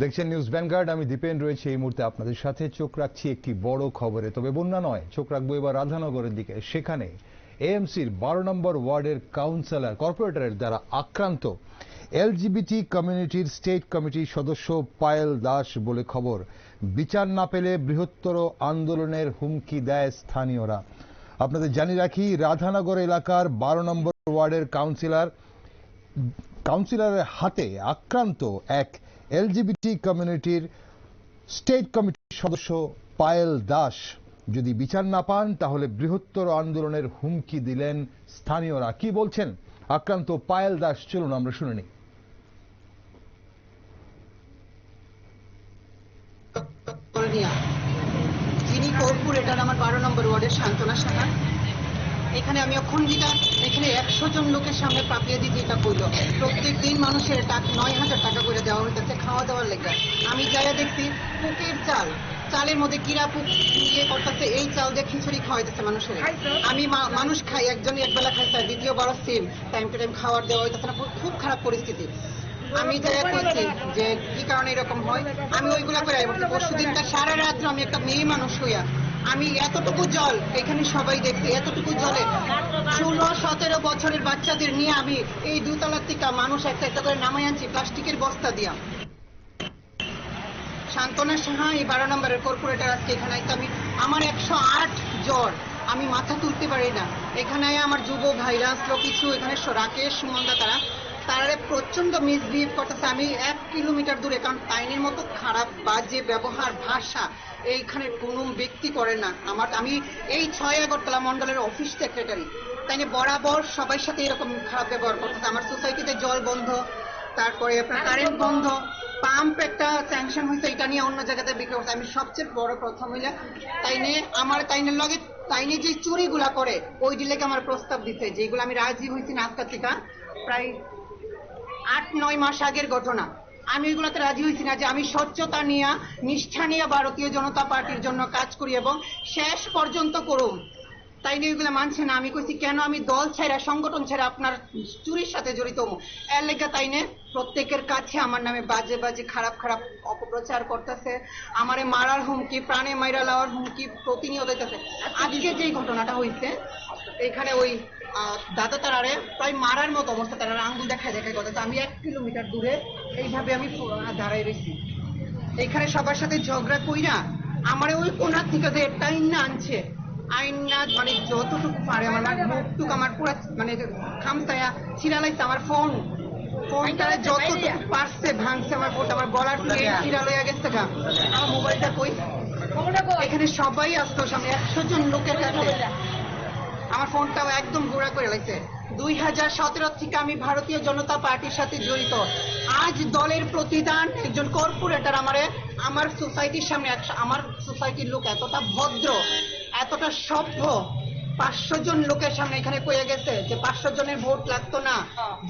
দেখছেন news vanguard, আমি দীপেন রয়েছে এই মুহূর্তে আপনাদের সাথে। চোখ রাখছি একটি বড় খবরে, তবে বন্যা নয়, চোখ রাখব এবার রাধানগরের দিকে। সেখানে এএমসির বারো নম্বর ওয়ার্ডের কাউন্সিলর, কর্পোরেটরের দ্বারা আক্রান্ত এলজিবিটি কমিউনিটির স্টেট কমিটির সদস্য পায়েল দাস বলে খবর। বিচার না পেলে বৃহত্তর আন্দোলনের হুমকি দেয় স্থানীয়রা। আপনাদের জানিয়ে রাখি, রাধানগর এলাকার বারো নম্বর ওয়ার্ডের কাউন্সিলর, কাউন্সিলরের হাতে আক্রান্ত এক এলজিবিটি কমিউনিটির স্টেট কমিটির সদস্য পায়েল দাস। যদি বিচার না পান, তাহলে বৃহত্তর আন্দোলনের হুমকি দিলেন স্থানীয়রা। কি বলছেন? আক্রান্ত পায়েল দাস, চলুন আমরা শুনে নিই। যিনি কর্পোরেটর আমার বারো নম্বর ওয়ার্ডের সান্ত্বনা সাহা এখানে আমি অখণ্ডিতা, এখানে একশো জন লোকের সামনে পাপিয়ে দিতে এটা কইল প্রত্যেক দিন টাকা নয় হাজার টাকা করে দেওয়া হইতেছে খাওয়া দাওয়ার লেগে। আমি যাইয়া দেখছি পুকের চাল। চালের মধ্যে কিরা পুক ইয়ে করতেছে এই চাল দিয়ে খিচুড়ি খাওয়াইতেছে মানুষের। আমি মানুষ খাই একজনই একবেলা খাইছে আর দ্বিতীয়বারও সেম টাইম টু টাইম খাওয়ার দেওয়া হইতেছে না খুব খারাপ পরিস্থিতি। আমি যাই কইছি যে কি কারণে এরকম হয় আমি ওইগুলা করে আইবো পরশু দিনটা সারা রাত্র আমি একটা মেয়ে মানুষ হইয়া আমি এতটুকু জল এখানে সবাই দেখছি এতটুকু জলে ষোলো, সতেরো বছরের বাচ্চাদের নিয়ে আমি এই দুতলার থেকে মানুষ একটা একটা করে নামাই আনছি, প্লাস্টিকের বস্তা দিয়া। শান্তনা সাহা, এই বারো নম্বরের কর্পোরেটর আজকে এখানে। আমি, আমার একশো আট জ্বর, আমি মাথা তুলতে পারি না। এখানে আমার যুব ভাইরা আসলো কিছু, এখানে রাকেশ সুমন্দা তারা। তারা প্রচণ্ড মিসবিহেভ করতেছে। আমি এক কিলোমিটার দূরে, কারণ তাইনের মতো খারাপ, বাজে ব্যবহার, ভাষা এইখানে কোনো ব্যক্তি করে না। আমার আমি এই ছয় আগরতলা মন্ডলের অফিস সেক্রেটারি তাইনে বরাবর সবার সাথে এরকম খারাপ ব্যবহার করতেছে আমার সোসাইটিতে জল বন্ধ, তারপরে আপনার কারেন্ট বন্ধ পাম্প একটা স্যাংশন হয়েছে, এটা নিয়ে অন্য জায়গাতে বিক্রি করছে আমি সবচেয়ে বড় প্রথম হইলে তাই নিয়ে আমার তাইনের লগে তাইনে যে চুরিগুলা করে, ওই ডিলেকে আমার প্রস্তাব দিতে যেগুলো আমি রাজি হয়েছি নাস্তা থেকে। প্রায় আট, নয় মাস আগের ঘটনা। আমি এগুলোতে রাজি হয়েছি না যে আমি স্বচ্ছতা নিয়ে, নিষ্ঠা নিয়ে ভারতীয় জনতা পার্টির জন্য কাজ করি এবং শেষ পর্যন্ত করুন। তাই নিয়ে এগুলো মানছে না। আমি কইছি, কেন আমি দল ছেড়া সংগঠন ছাড়া আপনার চুরির সাথে জড়িত এর লেগে তাই নে, প্রত্যেকের কাছে আমার নামে বাজে বাজে খারাপ খারাপ অপপ্রচার করতেছে। আমারে মারার হুমকি, প্রাণে মাইরা লওয়ার হুমকি প্রতিনিয়ত দিতেছে আজকে যেই ঘটনাটা হয়েছে এখানে ওই দাদা তারারে প্রায় মারার মতো অবস্থা তারা আঙ্গুল দেখায় দেখায় কথা আমি এক কিলোমিটার দূরে এইভাবে আমি দাঁড়াই রয়েছি এখানে সবার সাথে ঝগড়া কইরা আমার ওই কোনার থেকে যে টাইন না আনছে আইন না মানে যতটুকু পারে আমার মানে মুখটুক আমার পুরো মানে খামসায়া ছিড়ালাইছে আমার ফোন। ফোনটা যতটুকু পারছে ভাঙছে আমার ফোনটা আমার গলার প্লেট ছিড়া লইয়া গেছে? গা। আমার মোবাইলটা কই? এখানে সবাই আসতো সামনে একশো জন লোকের কাছে। আমার ফোনটাও একদম গোড়া করে লাগছে। দুই হাজার সতেরো থেকে আমি ভারতীয় জনতা পার্টির সাথে জড়িত। আজ দলের প্রতিদান একজন কর্পোরেটর আমারে আমার সোসাইটির সামনে একশো- আমার সোসাইটির লোক এতটা ভদ্র। এতটা সভ্য পাঁচশো জন লোকের সামনে এখানে কয়ে গেছে যে পাঁচশো জনের ভোট লাগতো না।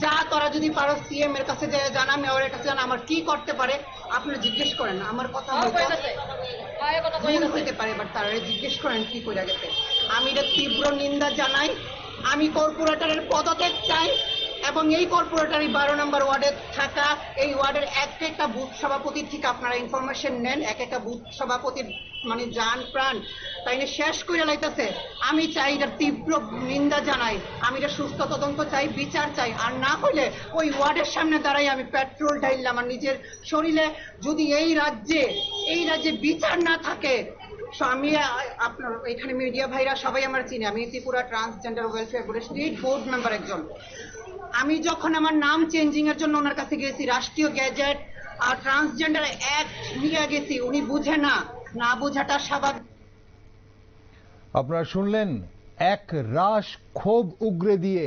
যা তোরা যদি পারো সিএম এর কাছে যে জানা মেয়রের কাছে জানা আমার কি করতে পারে? আপনারা জিজ্ঞেস করেন আমার কথা হয়তো হইতে পারে বাট তারা জিজ্ঞেস করেন কি করে গেছে। আমি এটা তীব্র নিন্দা জানাই। আমি কর্পোরেটরের পদত্যাগ চাই এবং এই কর্পোরেটরই বারো নম্বর ওয়ার্ডে থাকা। এই ওয়ার্ডের এক একটা বুথ সভাপতির থেকে আপনারা ইনফরমেশন নেন এক একটা বুথ সভাপতির মানে যান প্রাণ। তাই শেষ করে লাইতেছে। আমি চাই এটার তীব্র নিন্দা জানাই। আমি এটা সুস্থ তদন্ত চাই, বিচার চাই। আর না হলে ওই ওয়ার্ডের সামনে দাঁড়াই আমি পেট্রোল ঢাইলাম আমার নিজের শরীরে যদি এই রাজ্যে এই রাজ্যে বিচার না থাকে আমি আপনার এখানে মিডিয়া ভাইরা সবাই আমার চিনি। আমি ত্রিপুরা ট্রান্সজেন্ডার ওয়েলফেয়ার বোর্ডের স্টেট বোর্ড মেম্বার একজন। আমি যখন আমার নাম চেঞ্জিং এর জন্য ওনার কাছে গেছি, রাষ্ট্রীয় গ্যাজেট আর ট্রান্সজেন্ডার অ্যাক্ট নিয়ে গেছি, উনি বুঝে না। না বোঝাটা স্বাভাবিক আপনারা শুনলেন, এক রাশ ক্ষোভ উগরে দিয়ে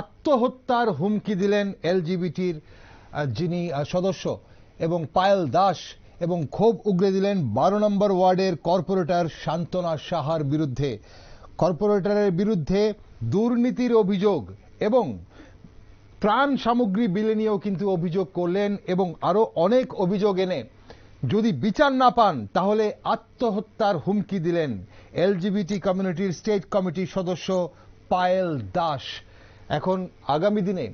আত্মহত্যার হুমকি দিলেন এলজিবিটির যিনি সদস্য এবং পায়েল দাস এবং ক্ষোভ উগরে দিলেন বারো নম্বর ওয়ার্ডের কর্পোরেটর শান্তনা সাহার বিরুদ্ধে। কর্পোরেটরের বিরুদ্ধে দুর্নীতির অভিযোগ এবং ত্রাণ সামগ্রী বিলে নিয়েও কিন্তু অভিযোগ করলেন এবং আরও অনেক অভিযোগ এনে যদি বিচার না পান, তাহলে আত্মহত্যার হুমকি দিলেন এলজিবিটি কমিউনিটির স্টেট কমিটির সদস্য পায়েল দাস। এখন আগামী দিনে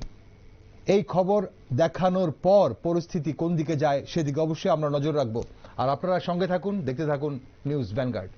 এই খবর দেখানোর পর পরিস্থিতি কোন দিকে যায় সেদিকে অবশ্যই আমরা নজর রাখব। আর আপনারা সঙ্গে থাকুন, দেখতে থাকুন নিউজ ভ্যানগার্ড।